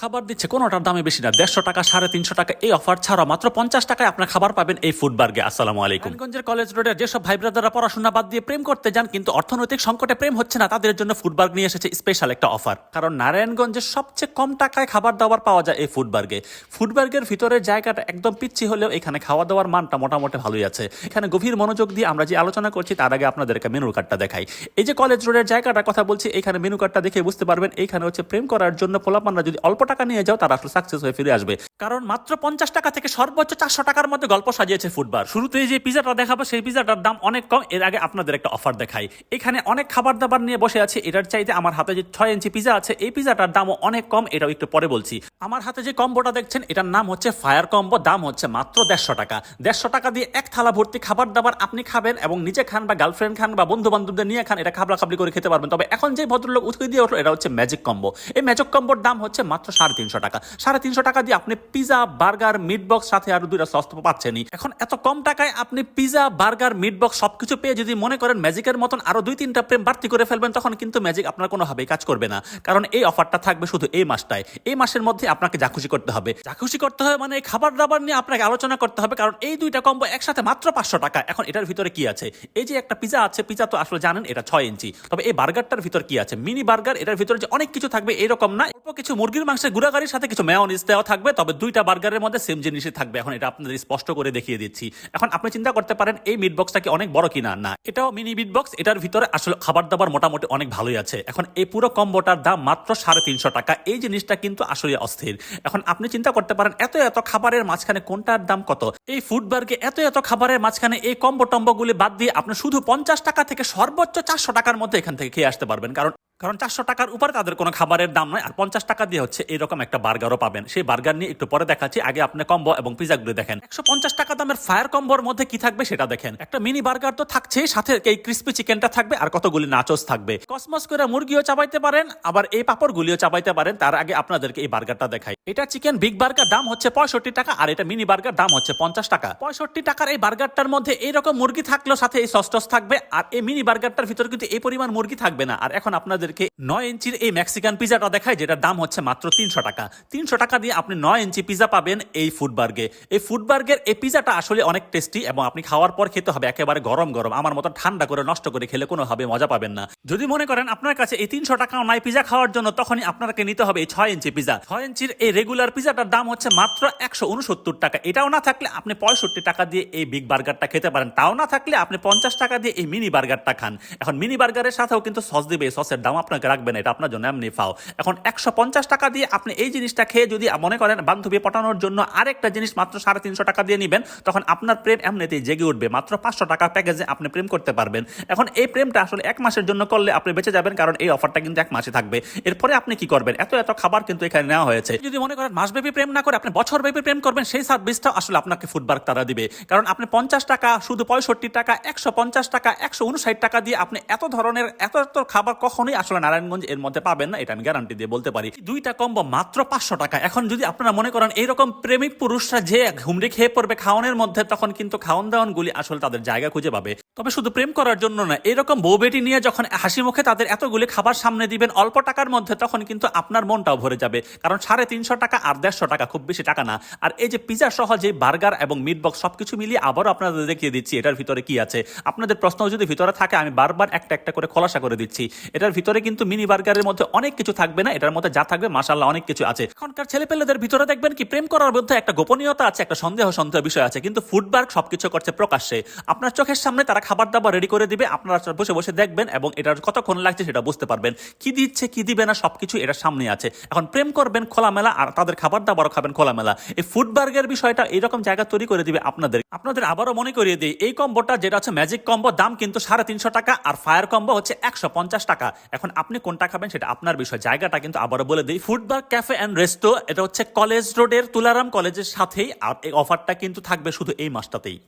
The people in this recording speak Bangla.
খাবার দিচ্ছে, কোনোটার দামে বেশি না। দেড়শো টাকা, সাড়ে তিনশো টাকা, এই অফার ছাড়া মাত্র পঞ্চাশ টাকায় আপনার খাবার পাবেন এই ফুড বার্গে আসসালামু আলাইকুম। নারায়ণগঞ্জের কলেজ রোডের যেসব ভাই ব্রাদাররা পড়াশোনা বাদ দিয়ে প্রেম করতে যান, কিন্তু অর্থনৈতিক সংকটে প্রেম হচ্ছে না, তাদের জন্য ফুড বার্গ নিয়ে এসেছে স্পেশাল একটা অফার কারণ নারায়ণগঞ্জের সবচেয়ে কম টাকায় খাবার দাবার পাওয়া যায় এই ফুড বার্গে ফুড বার্গের ভিতরের জায়গাটা একদম পিচ্ছি হলেও এখানে খাওয়া দাওয়ার মানটা মোটামুটি ভালোই আছে। এখানে গভীর মনোযোগ দিয়ে আমরা যে আলোচনা করছি, তার আগে আপনাদেরকে মেনু কার্ডটা দেখাই। এই যে কলেজ রোডের জায়গাটার কথা বলছি, এখানে মেনু কার্ডটা দেখে বুঝতে পারবেন এইখানে হচ্ছে প্রেম করার জন্য পোলাপানরা যদি অল্প টাকা নিয়ে যাও, তারা আসলে সাকসেস হয়ে ফিরে আসবে। কারণ মাত্র পঞ্চাশ টাকা থেকে সর্বোচ্চ চারশো টাকার মধ্যে গল্প সাজিয়েছে ফুডবার শুরুতে যে পিজাটা দেখাবো, সেই পিজাটার দাম অনেক কম, এর আগে আপনাদের একটা অফার দেখাই। এখানে অনেক খাবার দাবার নিয়ে বসে আছে, এটার চাইতে আমার হাতে যে ছয় ইঞ্চি পিজা আছে, এই পিজাটার দামও অনেক কম, এটাও একটু পরে বলছি। আমার হাতে যে কম্বোটা দেখছেন, এটার নাম হচ্ছে ফায়ার কম্বো দাম হচ্ছে মাত্র দেড়শো টাকা। দেড়শো টাকা দিয়ে এক থালা ভর্তি খাবার দাবার আপনি খাবেন এবং নিজে খান বা গার্লফ্রেন্ড খান বা বন্ধু বান্ধবদের নিয়ে খান, এটা খাবলা খাবলি করে খেতে পারবেন। তবে এখন যে ভদ্রলোক উঠে দিয়ে ওঠলো এটা হচ্ছে ম্যাজিক কম্বো এই ম্যাজিক কম্বোর দাম হচ্ছে মাত্র সাড়ে তিনশো টাকা। সাড়ে তিনশো টাকা দিয়ে আপনি পিজা, বার্গার মিট বক্স সাথে আরও দুইটা সস তো পাচ্ছেনই। এখন এত কম টাকায় আপনি পিজা, বার্গার মিট বক্স সবকিছু পেয়ে যদি মনে করেন ম্যাজিকের মতন আরও দুই তিনটা প্রেম বাড়তি করে ফেলবেন, তখন কিন্তু ম্যাজিক আপনার কোনোভাবেই কাজ করবে না। কারণ এই অফারটা থাকবে শুধু এই মাসটায়। এই মাসের মধ্যে আপনাকে যা খুশি করতে হবে। যা খুশি করতে হবে মানে খাবার দাবার নিয়ে আপনাকে আলোচনা করতে হবে, কারণ এই দুইটা কম্বো একসাথে মাত্র পাঁচশো টাকা। এখন এটার ভিতরে কি আছে? এই যে একটা পিজা আছে, পিজা তো আসলে জানেন এটা ছয় ইঞ্চি। তবে এই বার্গারটার ভিতর কি আছে? মিনি বার্গার, এটার ভিতরে যে অনেক কিছু থাকবে, এরকম না। অল্প কিছু মুরগির মাংসের গুড়াগাড়ির সাথে কিছু মেয়নিজ দেওয়া থাকবে, তবে দুইটা বার্গারের মধ্যে সেম জিনিসই থাকবে। এখন এটা আপনাদের স্পষ্ট করে দেখিয়ে দিচ্ছি। এখন আপনি চিন্তা করতে পারেন, এই মিট বক্সটা কি অনেক বড় কিনা? না, এটাও মিনি মিট বক্স এটার ভিতরে আসলে খাবার দাবার মোটামুটি অনেক ভালোই আছে। এখন এই পুরো কম্বোটার দাম মাত্র সাড়ে তিনশো টাকা। এই জিনিসটা কিন্তু আসলে অস্থির। এখন আপনি চিন্তা করতে পারেন, এত এত খাবারের মাঝখানে কোনটার দাম কত? এই ফুড বার্গে এত এত খাবারের মাঝখানে এই কম্বো টম্বোগুলি বাদ দিয়ে আপনি শুধু পঞ্চাশ টাকা থেকে সর্বোচ্চ চারশো টাকার মধ্যে এখান থেকে খেয়ে আসতে পারবেন। কারণ কারণ চারশো টাকার উপরে তাদের কোনো খাবারের দাম নয়, আর পঞ্চাশ টাকা দিয়ে হচ্ছে এরকম একটা বার্গারও পাবেন। সেই বার্গার নিয়ে একটু পরে দেখাচ্ছি। আগে আপনি কম্বো এবং পিজাগুলো দেখেন। একশো পঞ্চাশ টাকা দামের ফায়ার কম্বোর মধ্যে কি থাকবে সেটা দেখেন। একটা মিনি বার্গার তো থাকছেই সাথে এই ক্রিস্পি চিকেনটা থাকবে, আর কতগুলি নাচোস থাকবে। কসমস করে মুরগিও চাবাইতে পারেন, আবার এই পাপড়গুলিও চাবাইতে পারেন। তার আগে আপনাদেরকে এই বার্গারটা দেখাই। এটা চিকেন বিগ বার্গার, দাম হচ্ছে পঁয়ষট্টি টাকা, আর এটা মিনি বার্গার, দাম হচ্ছে পঞ্চাশ টাকা। পঁয়ষট্টি টাকার এই বার্গারটার মধ্যে এইরকম মুরগি থাকলেও সাথে এই সস থাকবে, আর এই মিনি বার্গারটার ভিতরে কিন্তু এই পরিমাণ মুরগি থাকবে না। আর এখন আপনাদেরকে নয় ইঞ্চির এই মেক্সিকান পিজাটা দেখায় যেটার দাম হচ্ছে মাত্র তিনশো টাকা। তিনশো টাকা দিয়ে আপনি নয় ইঞ্চি পিজা পাবেন এই ফুড বার্গে এই ফুড বার্গের এই পিজাটা আসলে অনেক টেস্টি এবং আপনি খাওয়ার পর খেতে হবে একেবারে গরম গরম। আমার মতো ঠান্ডা করে নষ্ট করে খেলে কোনোভাবে মজা পাবেন না। যদি মনে করেন আপনার কাছে এই তিনশো টাকাও নাই পিজা খাওয়ার জন্য, তখনই আপনাকে নিতে হবে এই ছয় ইঞ্চি পিজা ছয় ইঞ্চির এই রেগুলার পিজাটার দাম হচ্ছে মাত্র একশো উনসত্তর টাকা। এটাও না থাকলে আপনি পঁয়ষট্টি টাকা দিয়ে এই বিগ বার্গারটা খেতে পারেন। তাও না থাকলে আপনি পঞ্চাশ টাকা দিয়ে এই মিনি বার্গারটা খান। এখন মিনি বার্গারের সাথেও কিন্তু সস দিবে সসের দাম আপনাকে রাখবেন, এটা আপনার জন্য এমনি ফাও। এখন একশো পঞ্চাশ টাকা দিয়ে আপনি এই জিনিসটা খেয়ে যদি মনে করেন বান্ধবী পটানোর জন্য আরেকটা জিনিস মাত্র সাড়ে তিনশো টাকা দিয়ে নেবেন, তখন আপনার প্রেম এমনিতেই জেগে উঠবে। মাত্র পাঁচশো টাকা প্যাকেজে আপনি প্রেম করতে পারবেন। এখন এই প্রেমটা আসলে এক মাসের জন্য করলে আপনি বেঁচে যাবেন, কারণ এই অফারটা কিন্তু এক মাসে থাকবে। এরপরে আপনি কি করবেন? এত এত খাবার কিন্তু এখানে নেওয়া হয়েছে। যদি মনে করেন মাসব্যাপী প্রেম না করে আপনি বছরব্যাপী প্রেম করবেন, সেই সার্ভিসটা আসলে আপনাকে ফুডবার্গ তারা দিবে। কারণ আপনি পঞ্চাশ টাকা, শুধু পঁয়ষট্টি টাকা, একশো পঞ্চাশ টাকা, একশো উনষাট টাকা দিয়ে আপনি এত ধরনের, এত এত খাবার কখনোই আসলে নারায়ণগঞ্জ এর মধ্যে পাবেন না, এটা আমি গ্যারান্টি দিয়ে বলতে পারি। দুইটা কম্বো মাত্র পাঁচশো টাকা। এখন যদি আপনারা মনে করেন এইরকম প্রেমিক পুরুষরা যে হুমড়ি খেয়ে পড়বে খাওয়ানোর মধ্যে, তখন কিন্তু খাওয়ান দাওয়ান গুলি আসলে তাদের জায়গা খুঁজে পাবে। তবে শুধু প্রেম করার জন্য না, এরকম বউ বেটি নিয়ে যখন হাসি মুখে তাদের এতগুলি খাবার সামনে দিবেন অল্প টাকার মধ্যে, তখন কিন্তু আপনার মনটাও ভরে যাবে। কারণ সাড়ে তিনশো টাকা আর দেড়শো টাকা খুব বেশি টাকা না। আর এই যে পিজা সহ যে বার্গার এবং মিট বক্স সবকিছু মিলিয়ে আবারও আপনাদের দেখিয়ে দিচ্ছি, এটার ভিতরে কি আছে। আপনাদের প্রশ্ন যদি ভিতরে থাকে, আমি বারবার একটা একটা করে খোলাসা করে দিচ্ছি। এটার ভিতরে কিন্তু মিনি বার্গারের মধ্যে অনেক কিছু থাকবে না, এটার মধ্যে যা থাকবে মাসাল্লাহ অনেক কিছু আছে। এখনকার ছেলেপেলেদের ভিতরে দেখবেন কি, প্রেম করার মধ্যে একটা গোপনীয়তা আছে, একটা সন্দেহ সন্দেহ বিষয় আছে, কিন্তু ফুডবার্গ সবকিছু করছে প্রকাশ্যে। আপনার চোখের সামনে তারা খাবার দাবার রেডি করে দিবে, আপনারা বসে বসে দেখবেন এবং এটার কতক্ষণ লাগছে সেটা বুঝতে পারবেন। কি দিচ্ছে, কি দিবে না, সবকিছু এটার সামনে আছে। এখন প্রেম করবেন খোলামেলা আর তাদের খাবার দাবারও খাবেন খোলামেলা। এই ফুডবার্গের বিষয়টা এইরকম জায়গা তৈরি করে দিবে আপনাদের। আপনাদের আবারও মনে করিয়ে দিই, এই কম্বোটা যেটা হচ্ছে ম্যাজিক কম্বো দাম কিন্তু সাড়ে তিনশো টাকা আর ফায়ার কম্বো হচ্ছে একশো পঞ্চাশ টাকা। এখন আপনি কোনটা খাবেন সেটা আপনার বিষয়। জায়গাটা কিন্তু আবারও বলে দিই ফুডবার্গ ক্যাফে অ্যান্ড রেস্টো এটা হচ্ছে কলেজ রোডের তুলারাম কলেজের সাথেই আর এই অফারটা কিন্তু থাকবে শুধু এই মাসটাতেই।